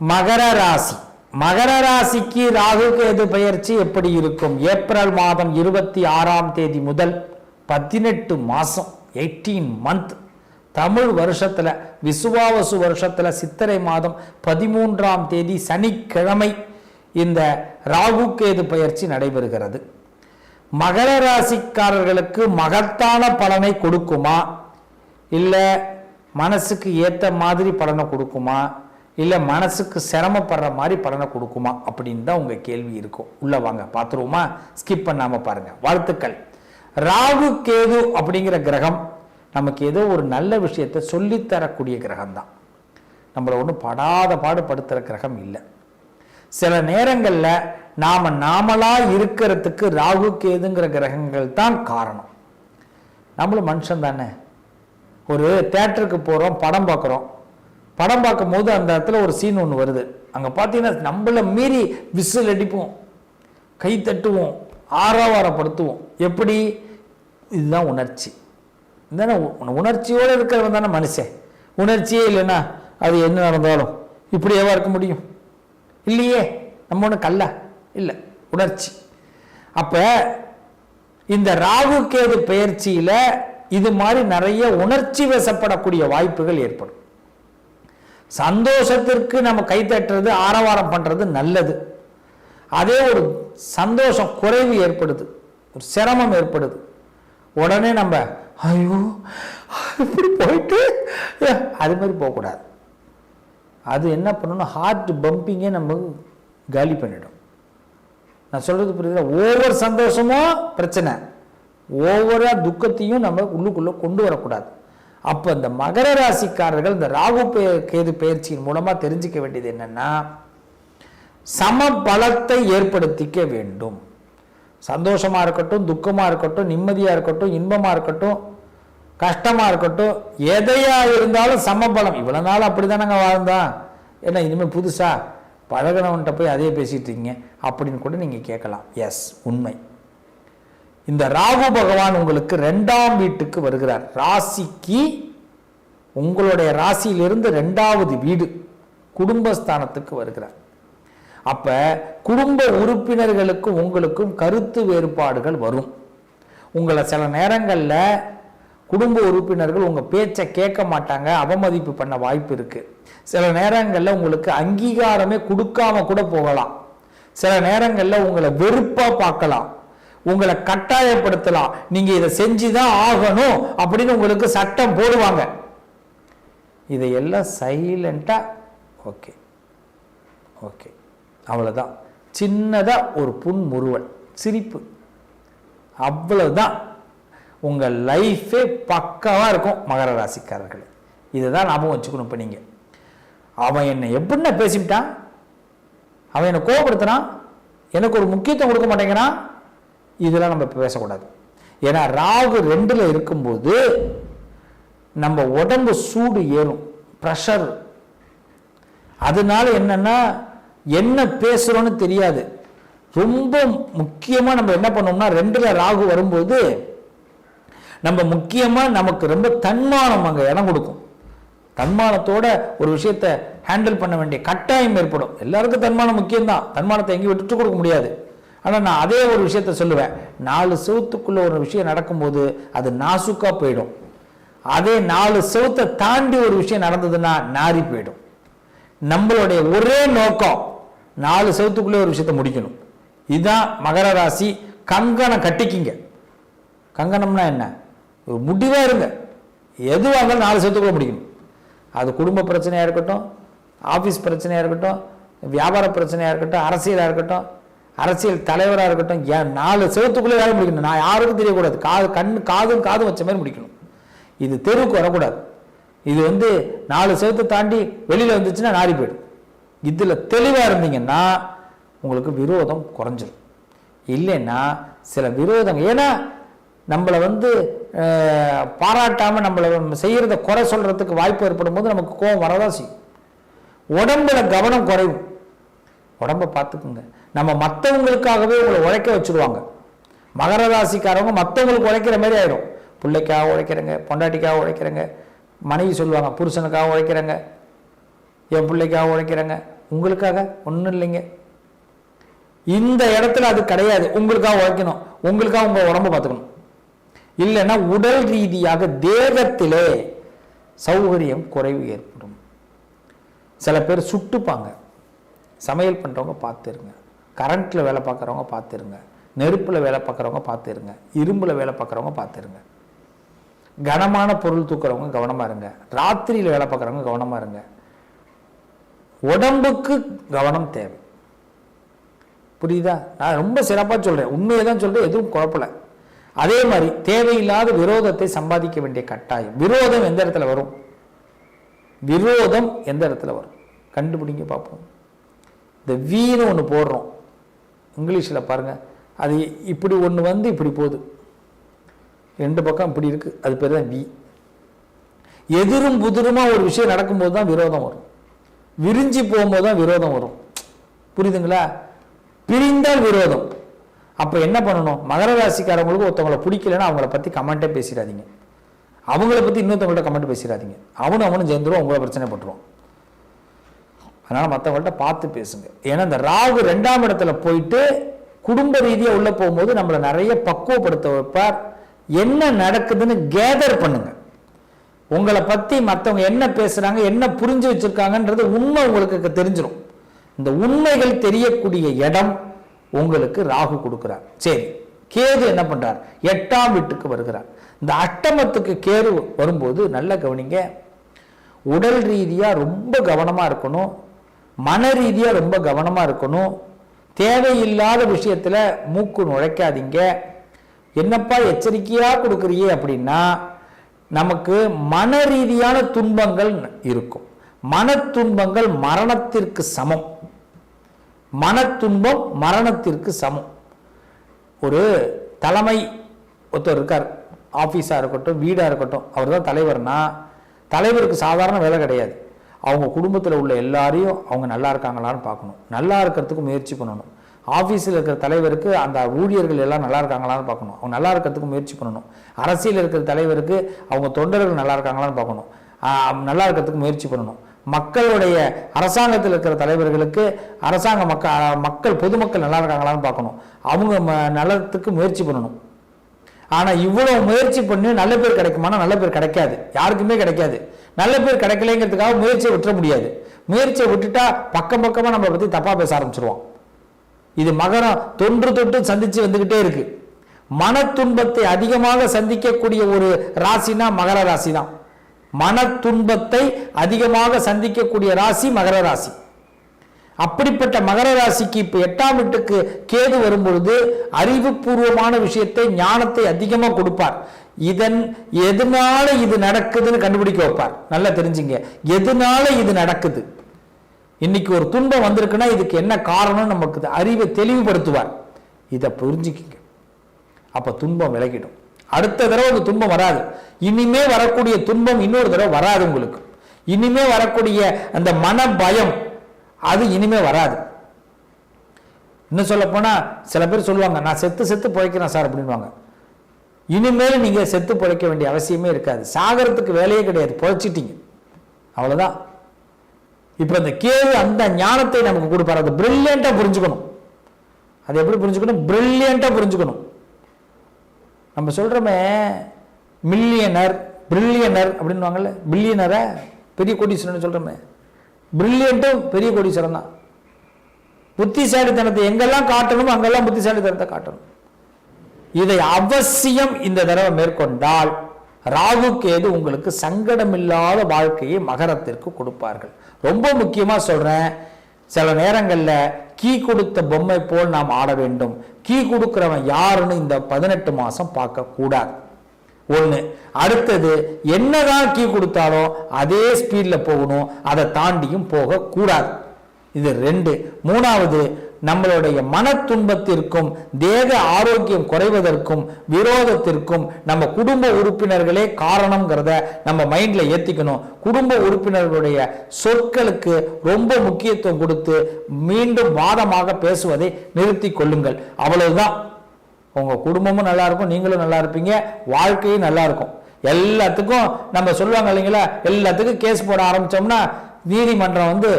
மகர ராசி. மகர ராசிக்கு ராகு கேது பயிற்சி எப்படி இருக்கும்? ஏப்ரல் மாதம் இருபத்தி ஆறாம் தேதி முதல் பதினெட்டு மாசம் எயிட்டீன் மந்த் தமிழ் வருஷத்துல விசுவாவசு வருஷத்துல சித்திரை மாதம் பதிமூன்றாம் தேதி சனிக்கிழமை இந்த ராகு கேது பயிற்சி நடைபெறுகிறது. மகர ராசிக்காரர்களுக்கு மகத்தான பலனை கொடுக்குமா? இல்லை மனசுக்கு ஏற்ற மாதிரி பலனை கொடுக்குமா? இல்லை மனசுக்கு சிரமப்படுற மாதிரி பலனை கொடுக்குமா அப்படின்னு தான் உங்கள் கேள்வி இருக்கும். உள்ளே வாங்க பார்த்துருவோமா? ஸ்கிப் பண்ணாமல் பாருங்கள் வாழ்த்துக்கள். ராகு கேது அப்படிங்கிற கிரகம் நமக்கு ஏதோ ஒரு நல்ல விஷயத்தை சொல்லித்தரக்கூடிய கிரகம் தான் நம்மளை ஒன்றும் படாத பாடுபடுத்துகிற கிரகம் இல்லை. சில நேரங்களில் நாம் நாமளாக இருக்கிறதுக்கு ராகு கேதுங்கிற கிரகங்கள் தான் காரணம். நம்மளும் மனுஷன் தானே ஒரு தேட்டருக்கு போகிறோம் படம் பார்க்குறோம். படம் பார்க்கும்போது அந்த இடத்துல ஒரு சீன் ஒன்று வருது. அங்கே பார்த்தீங்கன்னா நம்மளை மீறி விசில் அடிப்போம். கை தட்டுவோம். ஆரவாரப்படுத்துவோம். எப்படி? இதுதான் உணர்ச்சி. தானே உணர்ச்சியோடு இருக்கிறவன் தானே மனுஷன். உணர்ச்சியே இல்லைன்னா அது என்ன நடந்தாலும் இப்படியேவா இருக்க முடியும்? இல்லையே. நம்ம ஒன்று கல்ல. இல்லை. உணர்ச்சி. அப்போ இந்த ராகு கேது பயிற்சியில் இது மாதிரி நிறைய உணர்ச்சி வசப்படக்கூடிய வாய்ப்புகள் ஏற்படும். சந்தோஷத்திற்கு நம்ம கை தட்டுறது ஆரவாரம் பண்ணுறது நல்லது. அதே ஒரு சந்தோஷம் குறைவு ஏற்படுது. ஒரு சிரமம் ஏற்படுது. உடனே நம்ம ஐயோ இப்படி போயிட்டு. அது மாதிரி போகக்கூடாது. அது என்ன பண்ணணும் ஹார்ட் பம்பிங்கே நம்ம காலி பண்ணிடும். நான் சொல்கிறது புரியுது ஒவ்வொரு சந்தோஷமும் பிரச்சனை. ஒவ்வொரு துக்கத்தையும் நம்ம உள்ளுக்குள்ளே கொண்டு வரக்கூடாது. அப்போ இந்த மகர ராசிக்காரர்கள் இந்த ராகு பே கேது பயிற்சியின் மூலமாக தெரிஞ்சுக்க வேண்டியது என்னன்னா சம பலத்தை ஏற்படுத்திக்க வேண்டும். சந்தோஷமாக இருக்கட்டும் துக்கமாக இருக்கட்டும் நிம்மதியாக இருக்கட்டும் இன்பமாக இருக்கட்டும் கஷ்டமாக இருக்கட்டும் எதையா இருந்தாலும் சமபலம். இவ்வளோ நாள் அப்படி தானேங்க வாழ்ந்தான் என்ன இனிமேல் புதுசாக பழகினவன்கிட்ட போய் அதே பேசிட்டு இருக்கீங்க. அப்படின்னு கூட நீங்கள் கேட்கலாம். எஸ் உண்மை. இந்த ராகு பகவான் உங்களுக்கு ரெண்டாம் வீட்டுக்கு வருகிறார். ராசிக்கு உங்களுடைய ராசியிலிருந்து ரெண்டாவது வீடு குடும்பஸ்தானத்துக்கு வருகிறார். அப்ப குடும்ப உறுப்பினர்களுக்கும் உங்களுக்கும் கருத்து வேறுபாடுகள் வரும். உங்களை சில நேரங்களில் குடும்ப உறுப்பினர்கள் உங்கள் பேச்சை கேட்க மாட்டாங்க அவமதிப்பு பண்ண வாய்ப்பு இருக்கு. சில நேரங்களில் உங்களுக்கு அங்கீகாரமே கொடுக்காம கூட போகலாம். சில நேரங்களில் உங்களை வெறுப்பாக பார்க்கலாம். உங்களை கட்டாயப்படுத்தலாம். நீங்க இதை செஞ்சுதான் ஆகணும் அப்படின்னு உங்களுக்கு சட்டம் போடுவாங்க. இதையெல்லாம் சைலண்டா ஓகே ஓகே அவ்வளோதான் சின்னதாக ஒரு புன்முறுவல் சிரிப்பு. அவ்வளவுதான். உங்கள் லைஃபே பக்காவாக இருக்கும் மகர ராசிக்காரர்கள். இதை தான் ஞாபகம் வச்சுக்கணும் இப்போ நீங்கள் அவன் என்னை எப்படின்னா பேசிவிட்டான்? அவன் என்னை கோபப்படுத்தினான் எனக்கு ஒரு முக்கியத்துவம் கொடுக்க மாட்டேங்கிறான்? இதெல்லாம் நம்ம பேசக்கூடாது. ஏன்னா ராகு ரெண்டில் இருக்கும்போது நம்ம உடம்பு சூடு ஏறும். ப்ரெஷர் அதனால என்னன்னா என்ன பேசுகிறோன்னு தெரியாது. ரொம்ப முக்கியமாக நம்ம என்ன பண்ணோம்னா ரெண்டில் ராகு வரும்போது நம்ம முக்கியமாக நமக்கு ரொம்ப தன்மானம் அங்கே இடம் கொடுக்கும். தன்மானத்தோட ஒரு விஷயத்தை ஹேண்டில் பண்ண வேண்டிய கட்டாயம் ஏற்படும். எல்லாருக்கும் தன்மானம் முக்கியம்தான். தன்மானத்தை எங்கேயும் விட்டுட்டு கொடுக்க முடியாது. ஆனால் நான் அதே ஒரு விஷயத்த சொல்லுவேன். நாலு செவத்துக்குள்ளே ஒரு விஷயம் நடக்கும்போது அது நாசுக்காக போயிடும். அதே நாலு செவத்தை தாண்டி ஒரு விஷயம் நடந்ததுன்னா நாறி போயிடும். நம்மளுடைய ஒரே நோக்கம் நாலு செவத்துக்குள்ளே ஒரு விஷயத்தை முடிக்கணும். இதுதான் மகர ராசி கங்கணம் கட்டிக்கிங்க. கங்கணம்னா என்ன? ஒரு முடிவாக இருங்க. எதுவாக இருந்தாலும் நாலு செவத்துக்குள்ளே முடிக்கணும். அது குடும்ப பிரச்சனையாக இருக்கட்டும் ஆஃபீஸ் பிரச்சனையாக இருக்கட்டும் வியாபார பிரச்சனையாக இருக்கட்டும் அரசியலாக இருக்கட்டும் அரசியல் தலைவராக இருக்கட்டும் ஏன் நாலு செவத்துக்குள்ளே வேலை முடிக்கணும். நான் யாருக்கும் தெரியக்கூடாது. காது கண் காதும் காதும் வச்ச மாதிரி முடிக்கணும். இது தெருவுக்கு வரக்கூடாது. இது வந்து நாலு செவத்தை தாண்டி வெளியில் வந்துச்சுன்னா நாரி போயிடும். இதில் தெளிவாக இருந்தீங்கன்னா உங்களுக்கு விரோதம் குறைஞ்சிடும் இல்லைன்னா சில விரோதங்கள் ஏன்னா நம்மளை வந்து பாராட்டாமல் நம்மளை செய்கிறத குறை சொல்கிறதுக்கு வாய்ப்பு ஏற்படும் போது நமக்கு கோபம் வரதான் செய்யும். உடம்புல கவனம் குறையும். உடம்ப பார்த்துக்குங்க. நம்ம மற்றவங்களுக்காகவே உங்களை உழைக்க வச்சுருவாங்க. மகர ராசிக்காரவங்க மற்றவங்களுக்கு உழைக்கிற மாதிரி ஆயிடும் பிள்ளைக்காக உழைக்கிறேங்க பொண்டாட்டிக்காக உழைக்கிறேங்க மனைவி சொல்லுவாங்க புருஷனுக்காக உழைக்கிறேங்க என் பிள்ளைக்காக உழைக்கிறேங்க. உங்களுக்காக ஒன்றும் இல்லைங்க. இந்த இடத்துல அது கிடையாது. உங்களுக்காக உழைக்கணும். உங்களுக்காக உங்கள் உடம்ப பார்த்துக்கணும். இல்லைன்னா உடல் ரீதியாக தேகத்திலே சௌகரியம் குறைவு ஏற்படும். சில பேர் சுட்டுப்பாங்க. சமையல் பண்ணுறவங்க பார்த்துருங்க. கரண்ட்டில் வேலை பார்க்குறவங்க பார்த்துருங்க. நெருப்பில் வேலை பார்க்குறவங்க பார்த்துருங்க. இரும்பில் வேலை பார்க்குறவங்க பார்த்துருங்க. கனமான பொருள் தூக்குறவங்க கவனமாக இருங்க. ராத்திரியில் வேலை பார்க்குறவங்க கவனமாக இருங்க. உடம்புக்கு கவனம் தேவை. புரியுதா? நான் ரொம்ப சிறப்பாக சொல்கிறேன் உண்மையை தான் சொல்கிறேன் எதுவும் குழப்பல. அதே மாதிரி தேவையில்லாத விரோதத்தை சம்பாதிக்க வேண்டிய கட்டாயம். விரோதம் எந்த இடத்துல வரும்? விரோதம் எந்த இடத்துல வரும்? கண்டுபிடிங்க பார்ப்போம் இந்த வீணு ஒன்று போடுறோம். இங்கிலீஷில் பாருங்கள் அது இப்படி ஒன்று வந்து இப்படி போகுது. ரெண்டு பக்கம் இப்படி இருக்குது அது பேர் தான் வி எதிரும் புதிருமாக ஒரு விஷயம் நடக்கும்போது தான் விரோதம் வரும். விரிஞ்சு போகும்போது தான் விரோதம் வரும். புரியுதுங்களா? பிரிந்தால் விரோதம். அப்போ என்ன பண்ணணும்? மகர ராசிக்காரவங்களுக்கு ஒருத்தவங்களை பிடிக்கலன்னா அவங்கள பற்றி கமெண்ட்டே பேசிடாதீங்க. அவங்கள பற்றி இன்னொருத்தவங்கள்ட்ட கமெண்ட் பேசிடாதீங்க. அவனும் அவனும் சேர்ந்துருவோம் உங்களை பிரச்சனை பட்டுருவோம் அதனால் மற்றவங்கள்ட்ட பார்த்து பேசுங்க. ஏன்னா இந்த ராகு ரெண்டாம் இடத்துல போயிட்டு குடும்ப ரீதியாக உள்ளே போகும்போது நம்மளை நிறைய பக்குவப்படுத்த வைப்பார் என்ன நடக்குதுன்னு கேதர் பண்ணுங்க. உங்களை பற்றி மற்றவங்க என்ன பேசுகிறாங்க என்ன புரிஞ்சு வச்சுருக்காங்கன்றது உண்மை உங்களுக்கு தெரிஞ்சிடும் இந்த உண்மைகள் தெரியக்கூடிய இடம் உங்களுக்கு ராகு கொடுக்குறார். சரி கேது என்ன பண்ணுறார் எட்டாம் வீட்டுக்கு வருகிறார். இந்த அட்டமத்துக்கு கேது வரும்போது நல்ல கவனிங்க. உடல் ரீதியாக ரொம்ப கவனமாக இருக்கணும். மன ரீதியாக ரொம்ப கவனமாக இருக்கணும். தேவையில்லாத விஷயத்தில் மூக்கு நுழைக்காதீங்க. என்னப்பா எச்சரிக்கையாக கொடுக்குறியே அப்படின்னா நமக்கு மன ரீதியான துன்பங்கள் இருக்கும். மன துன்பங்கள் மரணத்திற்கு சமம். மன துன்பம் மரணத்திற்கு சமம். ஒரு தலைமை ஒருத்தர் இருக்கார். ஆஃபீஸாக இருக்கட்டும் வீடாக இருக்கட்டும் அவர் தான் தலைவர்னா தலைவருக்கு சாதாரண வேலை கிடையாது. அவங்க குடும்பத்தில் உள்ள எல்லாரையும் அவங்க நல்லா இருக்காங்களான்னு பார்க்கணும். நல்லா இருக்கிறதுக்கு முயற்சி பண்ணணும். ஆஃபீஸில் இருக்கிற தலைவருக்கு அந்த ஊழியர்கள் எல்லாம் நல்லா இருக்காங்களான்னு பார்க்கணும். அவங்க நல்லா இருக்கிறதுக்கு முயற்சி பண்ணணும். அரசியல் இருக்கிற தலைவருக்கு அவங்க தொண்டர்கள் நல்லா இருக்காங்களான்னு பார்க்கணும். நல்லா இருக்கிறதுக்கு முயற்சி பண்ணணும். மக்களுடைய அரசாங்கத்தில் இருக்கிற தலைவர்களுக்கு அரசாங்க மக்க மக்கள் பொதுமக்கள் நல்லா இருக்காங்களான்னு பார்க்கணும். அவங்க ம- நல்லதுக்கு முயற்சி பண்ணணும். ஆனால் இவ்வளோ முயற்சி பண்ணி நல்ல பேர் கிடைக்குமானா நல்ல பேர் கிடைக்காது. யாருக்குமே கிடைக்காது. நல்ல பேர் கிடைக்கலைங்கிறதுக்காக முயற்சியை விட்டுற முடியாது. முயற்சியை விட்டுட்டா பக்கம் பக்கமாக நம்மளை பற்றி தப்பாக பேச ஆரம்பிச்சிருவோம். இது மகரம் தொன்று தொட்டு சந்திச்சு வந்துக்கிட்டே இருக்கு. மன துன்பத்தை அதிகமாக சந்திக்கக்கூடிய ஒரு ராசினா மகர ராசி தான் மன துன்பத்தை அதிகமாக சந்திக்கக்கூடிய ராசி மகர ராசி. அப்படிப்பட்ட மகர ராசிக்கு இப்போ எட்டாம் வீட்டுக்கு கேது வரும்பொழுது அறிவுபூர்வமான விஷயத்தை ஞானத்தை அதிகமாக கொடுப்பார். இதன் எதனால இது நடக்குதுன்னு கண்டுபிடிக்க வைப்பார். நல்லா தெரிஞ்சுங்க. எதனால இது நடக்குது? இன்னைக்கு ஒரு துன்பம் வந்திருக்குன்னா இதுக்கு என்ன காரணம் நமக்கு அறிவை தெளிவுபடுத்துவார். இதை புரிஞ்சுக்கிங்க. அப்ப துன்பம் விலகிடும். அடுத்த தடவை அந்த துன்பம் வராது. இனிமே வரக்கூடிய துன்பம் இன்னொரு தடவை வராது உங்களுக்கு. இனிமே வரக்கூடிய அந்த மன பயம் அது இனிமே வராது. இன்னும் சொல்ல போனா சில பேர் சொல்லுவாங்க நான் செத்து செத்து பிழைக்கிறேன் சார் அப்படின்வாங்க இனிமேல் நீங்கள் செத்து பிழைக்க வேண்டிய அவசியமே இருக்காது. சாகரத்துக்கு வேலையே கிடையாது. பிழைச்சிட்டீங்க. அவ்வளோதான் இப்போ இந்த கேள்வி அந்த ஞானத்தை நமக்கு கொடுப்பார். அதை பிரில்லியண்ட்டாக புரிஞ்சுக்கணும். அது எப்படி புரிஞ்சுக்கணும்? பிரில்லியண்ட்டாக புரிஞ்சுக்கணும். நம்ம சொல்கிறோமே மில்லியனர் பிரில்லியனர் அப்படின்வாங்கல்ல பில்லியனரை பெரிய கோடீஸ்வரன் சொல்கிறோமே பிரில்லியண்ட்டும் பெரிய கோடீஸ்வரன் தான். புத்திசாலித்தனத்தை எங்கெல்லாம் காட்டணுமோ அங்கெல்லாம் புத்திசாலித்தனத்தை காட்டணும். இதை அவசியம் இந்த தடவை மேற்கொண்டால் ராகு கேது உங்களுக்கு சங்கடமில்லாத வாழ்க்கையை மகரத்திற்கு கொடுப்பார்கள். ரொம்ப முக்கியமா சொல்றேன். சில நேரங்களில் கீ கொடுத்த பொம்மை போல் நாம் ஆட வேண்டும். கீ கொடுக்குறவன் யாருன்னு இந்த பதினெட்டு மாதம் பார்க்க கூடாது. ஒண்ணு. அடுத்தது என்னதான் கீ கொடுத்தாலும் அதே ஸ்பீடில் போகணும். அதை தாண்டியும் போகக்கூடாது இது ரெண்டு. மூணாவது நம்மளுடைய மன துன்பத்திற்கும் தேக ஆரோக்கியம் குறைவதற்கும் விரோதத்திற்கும் நம்ம குடும்ப உறுப்பினர்களே காரணம்ங்கிறத நம்ம மைண்டில் ஏற்றிக்கணும் குடும்ப உறுப்பினர்களுடைய சொற்களுக்கு ரொம்ப முக்கியத்துவம் கொடுத்து மீண்டும் வாதமாக பேசுவதை நிறுத்தி கொள்ளுங்கள். அவ்வளவுதான். உங்கள் குடும்பமும் நல்லா இருக்கும் நீங்களும் நல்லா இருப்பீங்க வாழ்க்கையும் நல்லா இருக்கும். எல்லாத்துக்கும் நம்ம சொல்லுவாங்க இல்லைங்களா எல்லாத்துக்கும் கேஸ் போட ஆரம்பித்தோம்னா நீதிமன்றம் வந்து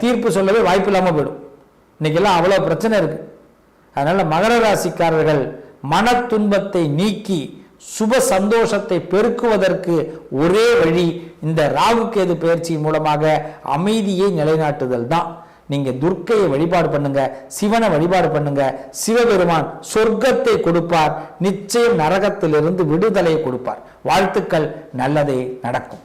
தீர்ப்பு சொல்லவே வாய்ப்பு இல்லாமல் போயிடும். இன்றைக்கெல்லாம் அவ்வளோ பிரச்சனை இருக்கு. அதனால மகர ராசிக்காரர்கள் மன துன்பத்தை நீக்கி சுப சந்தோஷத்தை பெருக்குவதற்கு ஒரே வழி இந்த ராகு கேது பயிற்சி மூலமாக அமைதியை நிலைநாட்டுதல் தான். நீங்க துர்க்கையை வழிபாடு பண்ணுங்க சிவனை வழிபாடு பண்ணுங்க சிவபெருமான் சொர்க்கத்தை கொடுப்பார் நிச்சயம் நரகத்திலிருந்து விடுதலையை கொடுப்பார். வாழ்த்துக்கள் நல்லதே நடக்கும்.